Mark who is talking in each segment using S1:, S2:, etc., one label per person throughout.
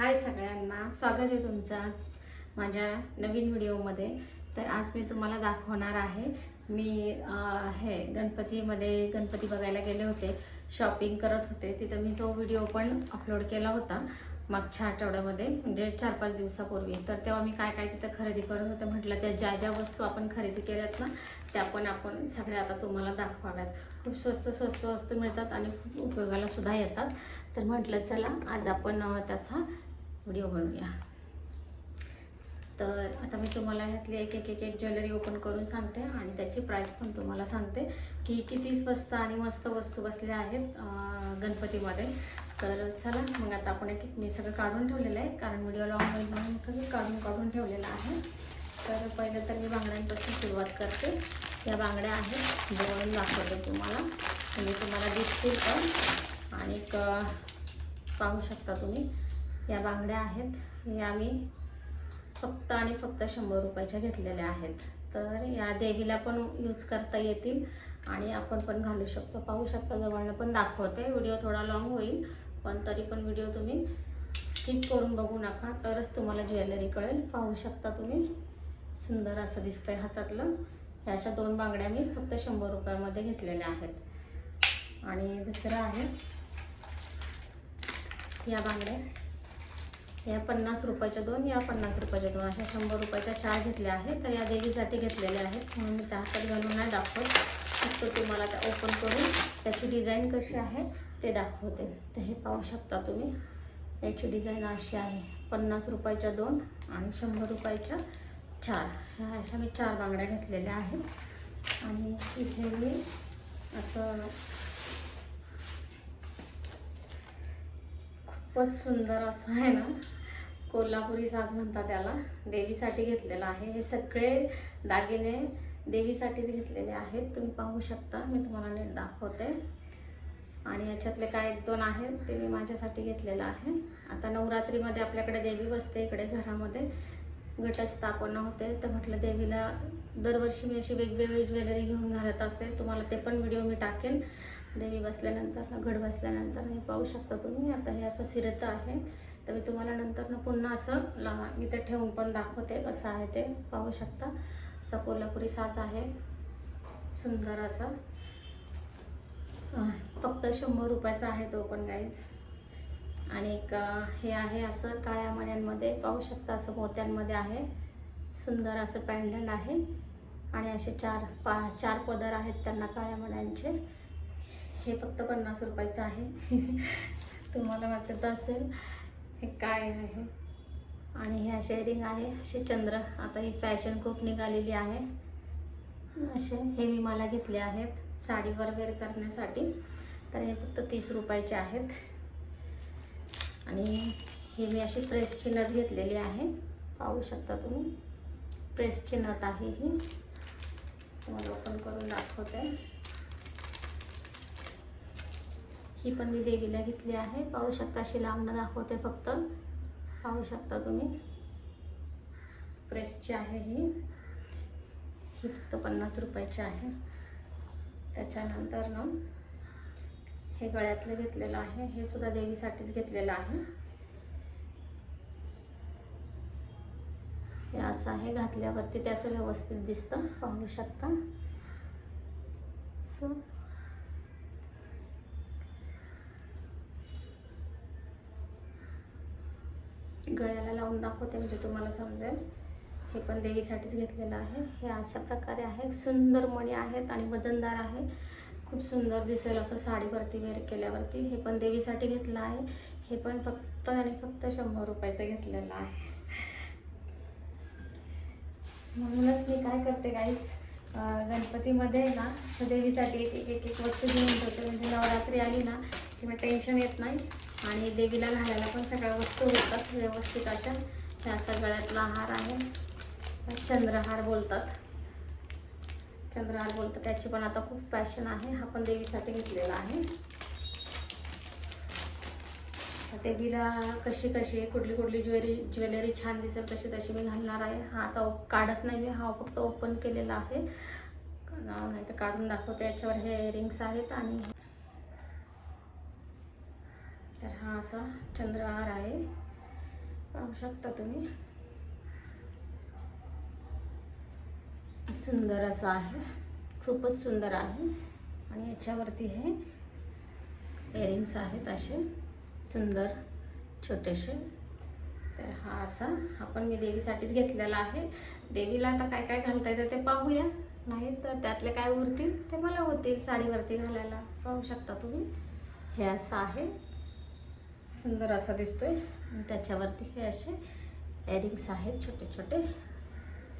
S1: हाय सगळ्यांना स्वागत आहे तुमचं आज माझ्या नवीन व्हिडिओमध्ये. तर आज मी तुम्हाला दाखवणार आहे मी हे गणपतीमध्ये गणपती बघायला गेले होते शॉपिंग करत होते. तिथं मी तो व्हिडिओ पण अपलोड केला होता मागच्या आठवड्यामध्ये म्हणजे चार पाच दिवसापूर्वी. तर तेव्हा मी काय काय तिथं खरेदी करत होते म्हटलं त्या ज्या ज्या वस्तू आपण खरेदी केल्यात ना त्या पण आपण सगळ्या आता तुम्हाला दाखवाव्यात. खूप स्वस्त स्वस्त वस्तू मिळतात आणि खूप उपयोगाला सुद्धा येतात. तर म्हटलं चला आज आपण त्याचा व्हिडिओ बनवूया. तर आता मी तुम्हाला ह्यातली एक एक एक एक ज्वेलरी ओपन करून सांगते आणि त्याची प्राईस पण तुम्हाला सांगते की किती स्वस्त आणि मस्त वस्तू बसल्या आहेत गणपतीमध्ये. तर चला मग आता आपण एक मी सगळं काढून ठेवलेलं आहे कारण व्हिडिओ लॉंग होईल म्हणून सगळं काढून काढून ठेवलेलं आहे. तर पहिलं तर मी बांगड्यांपासून सुरुवात करते. या बांगड्या आहेत जवळून दाखवते तुम्हाला. म्हणजे तुम्हाला दिसतील पण. आणि पाहू शकता तुम्ही. या बांगड्या आहेत. हे आम्ही फक्त आणि फक्त शंभर रुपयाच्या घेतलेल्या आहेत. तर या देवीला पण यूज करता येतील आणि आपण पण घालू शकतो. पाहू शकता जवळनं पण दाखवते. व्हिडिओ थोडा लॉंग होईल पण तरी पण व्हिडिओ तुम्ही स्किप करून बघू नका. तरच तुम्हाला ज्वेलरी कळेल. पाहू शकता तुम्ही. सुंदर असं दिसतंय हातातलं. ह्या अशा दोन बांगड्या मी फक्त शंभर रुपयामध्ये घेतलेल्या आहेत. आणि दुसरं आहे या बांगड्या. या पन्नास रुपयाच्या दोन या पन्नास रुपयाच्या दोन. अशा शंभर रुपयाच्या चार घेतल्या आहेत तर या देवीसाठी घेतलेल्या आहेत. म्हणून मी त्या हातात घालून नाही दाखवत. फक्त तुम्हाला त्या ओपन करून त्याची डिझाईन कशी आहे ते दाखवते. तर हे पाहू शकता तुम्ही. याची डिझाईन अशी आहे. पन्नास रुपयाच्या दोन आणि शंभर रुपयाच्या चार. ह्या अशा मी चार बांगड्या घेतलेल्या आहेत. आणि इथे मी असं खूपच सुंदर असं आहे ना. कोल्हापुरी साज म्हणतात त्याला. देवीसाठी घेतलेलं आहे. हे सगळे दागिने देवीसाठीच घेतलेले आहेत. तुम्ही पाहू शकता. मी तुम्हाला नीट दाखवते. आणि याच्यातले काय एक दोन आहेत ते मी माझ्यासाठी घेतलेलं आहे. आता नवरात्रीमध्ये आपल्याकडे देवी बसते इकडे घरामध्ये. घटस्थापना होते. तर म्हटलं देवीला दरवर्षी मी अशी वेगवेगळी ज्वेलरी घेऊन घालत असते. तुम्हाला ते पण व्हिडिओ मी टाकेन. देवी बसल्यानंतर घड बसल्यानंतर हे पाहू शकता तुम्ही. आता हे असं फिरत आहे. तर मी तुम्हाला नंतर पुन्हा असं ला मी ते ठेवून पण दाखवते. कसं आहे ते पाहू शकता. असं कोल्हापुरी साज आहे. सुंदर असं. फक्त शंभर रुपयाचा आहे तो पण गाईज आणि एक हे आहे असं काळ्या मण्यांमध्ये पाहू शकता असं मोत्यांमध्ये आहे. सुंदर असं पॅन्डंट आहे. आणि असे चार पा चार पदर आहेत त्यांना काळ्या मण्यांचे. हे फक्त पन्नास रुपयाचं आहे. तुम्हाला वाटत असेल हे काय आहे? आणि हे असे रिंग आहे असे चंद्र. आता ही फॅशन खूप निघालेली आहे. असे हे मी मला घेतले आहेत साडीवर वेअर करण्यासाठी. तर हे फक्त तीस रुपयाचे आहेत. आणि हे मी अशी प्रेसची नथ घेतलेली आहे. पाहू शकता तुम्ही? प्रेसची नथ आहे ही. तुम्हाला ओपन करून दाखवते. ही पण मी देवीला घेतली आहे. पाहू शकता अशी लांबणं दाखवते फक्त. पाहू शकता तुम्ही. प्रेसची आहे ही. ही फक्त पन्नास रुपयाची आहे. त्याच्यानंतर ना हे गळ्यातलं घेतलेलं आहे. हे सुद्धा देवीसाठीच घेतलेलं आहे. हे असं आहे घातल्यावरती ते असं व्यवस्थित दिसतं. पाहू शकता. असं गळ्याला लावून दाखवते म्हणजे तुम्हाला समजेल. हे पण देवीसाठीच घेतलेलं आहे. हे अशा प्रकारे आहे. सुंदर मणी आहेत आणि वजनदार आहे. खूप सुंदर दिसेल असं साडीवरती वेअर केल्यावरती. हे पण देवीसाठी घेतलं आहे. हे पण फक्त आणि फक्त शंभर रुपयाचं घेतलेलं आहे. म्हणूनच मी काय करते काहीच गणपतीमध्ये ना देवीसाठी एक एक एक एक वस्तू घेऊन ठेवते म्हणजे नवरात्री आली ना की मग टेन्शन येत नाही. आणि देवीला घालायला पण सगळ्या वस्तू होतात व्यवस्थित अशा. ह्या सगळ्यातला हार आहे. चंद्रहार बोलतात. चंद्रहार बोलतात. त्याची पण आता खूप फॅशन आहे. हा पण देवीसाठी घेतलेला आहे. देवीला कशी कशी कुठली कुठली ज्वेलरी ज्वेलरी छान दिसेल तशी तशी मी घालणार आहे. हा आता काढत नाही मी हा फक्त ओपन केलेला आहे. नाही तर काढून दाखवते. याच्यावर हे रिंग्स आहेत आणि तर हा असा चंद्रहार आहे. पाहू शकता तुम्ही. सुंदर असा आहे. खूपच सुंदर आहे. आणि याच्यावरती हे इयरिंग्स आहेत असे. सुंदर छोटेसे. तर हा असा हा पण मी देवीसाठीच घेतलेला आहे. देवीला आता काय काय घालता येतं ते पाहूया. नाही तर त्यातले काय उरतील ते मला होतील साडीवरती घालायला. पाहू शकता तुम्ही. हे असं आहे. सुंदर असा दिसतोय. त्याच्यावरती हे असे एअरिंग्स आहेत छोटे छोटे.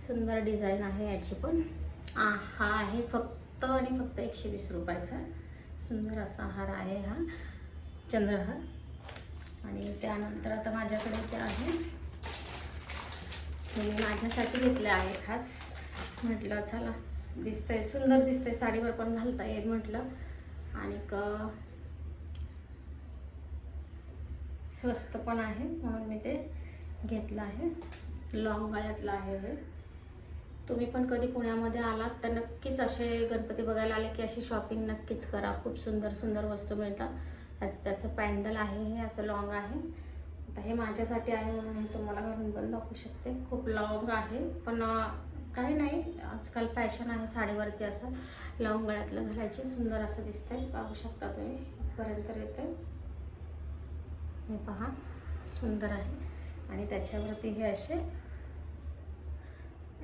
S1: सुंदर डिझाईन आहे याची पण. हा आहे फक्त आणि फक्त एकशे वीस रुपयाचा. सुंदर असा हार आहे हा. चंद्रहार. आणि त्यानंतर आता माझ्याकडे ते आहे. मी माझ्यासाठी घेतले आहे खास. म्हटलं चला दिसतंय सुंदर दिसतंय. साडीवर पण घालता येईल म्हटलं. आणि क स्वस्त पण आहे म्हणून मी ते घेतलं आहे. लॉंग गळ्यातलं आहे हे. तुम्ही पण कधी पुण्यामध्ये आलात तर नक्कीच असे गणपती बघायला आले की अशी शॉपिंग नक्कीच करा. खूप सुंदर सुंदर वस्तू मिळतात. त्याचं त्याचं पॅन्डल आहे हे असं लॉंग आहे. आता हे माझ्यासाठी आहे म्हणून हे तुम्हाला घालून पण दाखवू शकते. खूप लॉंग आहे पण काही नाही. आजकाल फॅशन आहे साडीवरती असं. लॉंग गळ्यातलं घालायचे सुंदर असं दिसतंय. पाहू शकता तुम्ही. पर्यंत येते हे पहा सुंदर आहे. आणि त्याच्यावरती हे असे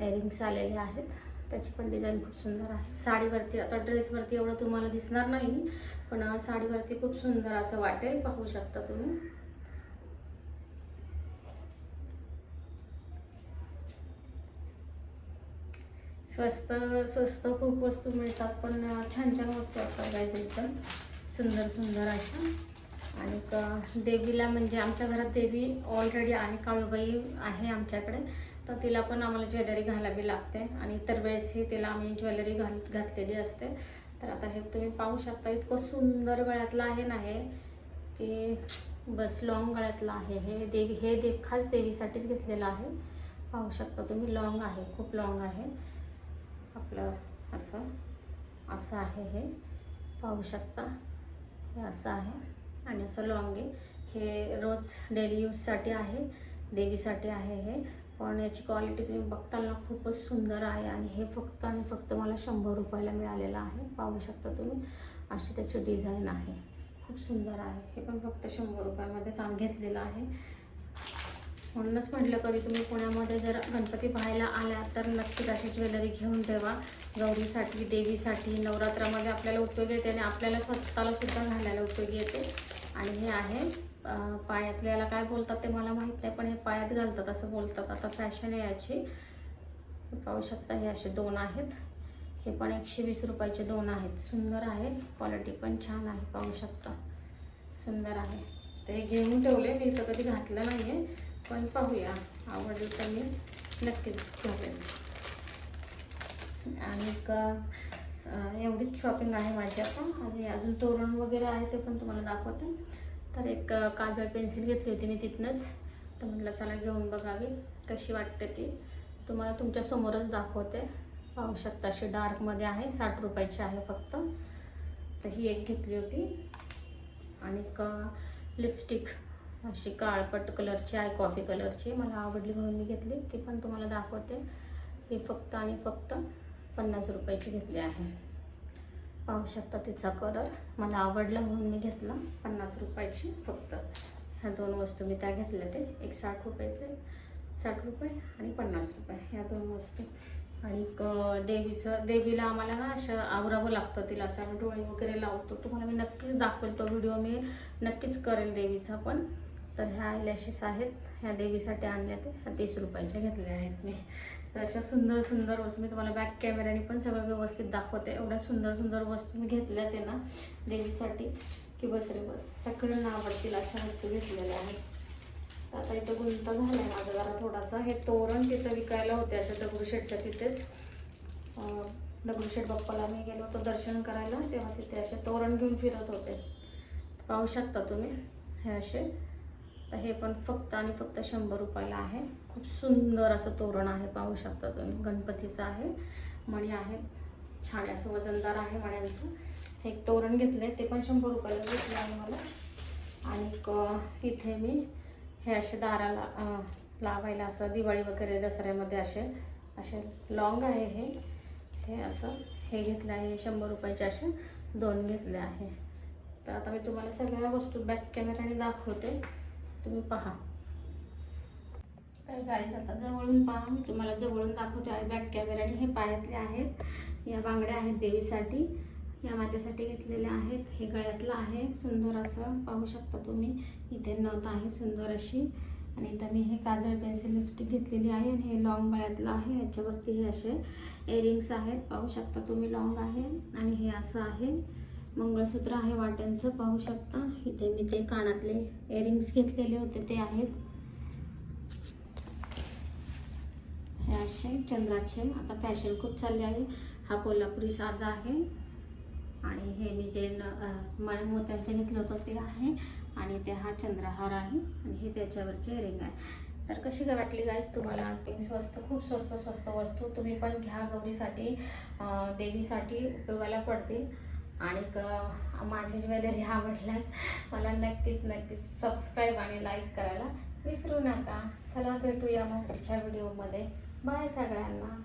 S1: एअरिंग्स आलेले आहेत. त्याची पण डिझाईन खूप सुंदर आहे. साडीवरती आता ड्रेसवरती एवढं तुम्हाला दिसणार नाही पण साडीवरती खूप सुंदर असं वाटेल पाहू शकता तुम्ही. स्वस्त स्वस्त खूप वस्तू मिळतात पण छान छान वस्तू असतात गायचं एकदम सुंदर सुंदर अशा. आणि देवीला म्हणजे आमच्या घरात देवी ऑलरेडी आहे काळूबाई आहे आमच्याकडे. तर तिला पण आम्हाला ज्वेलरी घालावी लागते. आणि इतर वेळेसही तिला आम्ही ज्वेलरी घाल घातलेली असते. तर आता हे तुम्ही पाहू शकता इतकं सुंदर गळ्यातलं आहे ना हे की बस लॉंग गळ्यातलं आहे. हे देवी हे देव खास देवीसाठीच घेतलेलं आहे. पाहू शकता तुम्ही लॉंग आहे खूप लॉंग आहे. आपलं असं असं आहे हे. पाहू शकता हे असं आहे. आणि असं लॉंग आहे. हे रोज डेली यूजसाठी आहे देवीसाठी आहे हे. पण याची क्वालिटी तुम्ही बघताना खूपच सुंदर आहे आणि हे फक्त आणि फक्त मला शंभर रुपयाला मिळालेलं आहे. पाहू शकता तुम्ही अशी त्याची डिझाईन आहे. खूप सुंदर आहे. हे पण फक्त शंभर रुपयामध्येच आम्ही घेतलेलं आहे. म्हणूनच म्हटलं कधी तुम्ही पुण्यामध्ये जर गणपती पाहायला आला तर नक्कीच अशी ज्वेलरी घेऊन ठेवा. गौरीसाठी देवीसाठी नवरात्रामध्ये आपल्याला उपयोगी येते आणि आपल्याला स्वतःला सुद्धा घालायला उपयोगी येते. आणि हे आहे पायातल्या पायातले याला काय बोलतात ते मला माहीत नाही पण हे पायात घालतात असं बोलतात. आता फॅशन आहे याची. पाहू शकता हे असे दोन आहेत. हे पण एकशे वीस रुपयाचे दोन आहेत. सुंदर आहे. क्वालिटी पण छान आहे पाहू शकता. सुंदर आहे. ते घेऊन ठेवले मी तर कधी घातलं नाही आहे पण पाहूया. आवडलं तर मी नक्कीच घालेन. आणि क- एवढीच शॉपिंग आहे माझी आता. आणि अजून तोरण वगैरे आहे ते पण तुम्हाला दाखवते. तर एक काजळ पेन्सिल घेतली होती मी तिथनंच. तर म्हटलं चला घेऊन बघावी कशी वाटते ती. तुम्हाला तुमच्या समोरच दाखवते. पाहू शकता अशी डार्कमध्ये आहे साठ रुपयाची आहे फक्त. तर ही एक घेतली होती. आणि एक लिपस्टिक अशी काळपट कलरची आहे कॉफी कलरची मला आवडली म्हणून मी घेतली. ती पण तुम्हाला दाखवते. ही फक्त आणि फक्त. पन्नास रुपयाची घेतली आहे. पाहू शकता तिचा कलर मला आवडला म्हणून मी घेतला. पन्नास रुपयाची फक्त. ह्या दोन वस्तू मी त्या घेतल्या ते एक साठ रुपयाचे साठ रुपये आणि पन्नास रुपये. ह्या दोन वस्तू. आणि देवीचं देवीला आम्हाला ना असं आवरावं लागतं. तिला असं आम्ही डोळे वगैरे लावतो. तुम्हाला मी नक्कीच दाखवेल तो व्हिडिओ मी नक्कीच करेल देवीचा पण. तर ह्या आयलॅशेस आहेत. ह्या देवीसाठी आणल्या ते ह्या तीस रुपयाच्या घेतल्या आहेत मी. तर अशा सुंदर सुंदर वस्तू मी तुम्हाला बॅक कॅमेऱ्याने पण सगळं व्यवस्थित दाखवते. एवढ्या सुंदर सुंदर वस्तू मी घेतल्या ते ना देवीसाठी. की बस रे बस. सगळ्यांना आवडतील अशा वस्तू घेतलेल्या आहेत. तर आता इथं गुंता झाला आहे माझा. जरा थोडासा हे तोरण तिथं विकायला होते. अशा दगडूशेठच्या तिथेच. दगडूशेठ बाप्पाला मी गेलो होतो दर्शन करायला. तेव्हा तिथे असे तोरण घेऊन फिरत होते. पाहू शकता तुम्ही हे असे. तर हे पण फक्त आणि फक्त शंभर रुपयाला आहे. खूप सुंदर असं तोरण आहे पाहू शकता तुम्ही. गणपतीचं आहे मणी आहे. छान असं वजनदार आहे मण्यांचं. हे एक तोरण घेतले ते पण शंभर रुपयाला घेतलं आहे मला. आणि इथे मी हे असे दाराला लावायला असं दिवाळी वगैरे दसऱ्यामध्ये असे असे लॉंग आहे हे. हे असं हे घेतलं आहे शंभर रुपयाचे असे दोन घेतले आहे. तर आता मी तुम्हाला सगळ्या वस्तू बॅक कॅमेराने दाखवते. तुम्ही पहा. तर गाईज आता जवळून पहा. मी तुम्हाला जवळून दाखवते आहे बॅक कॅमेराने हे पायातले आहेत. या बांगड्या आहेत देवीसाठी. या माझ्यासाठी घेतलेल्या आहेत. हे गळ्यातलं आहे. सुंदर असं पाहू शकता तुम्ही. इथे नथ आहे सुंदर अशी. आणि इथं मी हे काजळ पेन्सिल लिपस्टिक घेतलेली आहे आणि हे लॉंग गळ्यातलं आहे. याच्यावरती हे असे एअरिंग्स आहेत. पाहू शकता तुम्ही लॉंग आहे. आणि हे असं आहे. मंगळसूत्र आहे वाट्यांचं पाहू शकता. इथे मी ते कानातले इयरिंग्स घेतलेले होते ते आहेत. हे असे चंद्राचे आता फॅशन खूप चालले आहे. हा कोल्हापुरी साज आहे. आणि हे मी जे न- मोत्यांचं घेतलं होतं ते आहे. आणि ते हा चंद्रहार आहे. आणि हे त्याच्यावरचे रिंग आहे. तर कशी काय वाटली गाईज तुम्हाला पिंक स्वस्त खूप स्वस्त स्वस्त वस्तू तुम्ही पण घ्या. गौरीसाठी देवीसाठी उपयोगाला पडतील. आणि माझी ज्वेलरी आवडल्यास मला नक्कीच नक्कीच सबस्क्राईब आणि लाईक करायला विसरू नका. चला भेटूया मग पुढच्या व्हिडिओमध्ये बाय सगळ्यांना.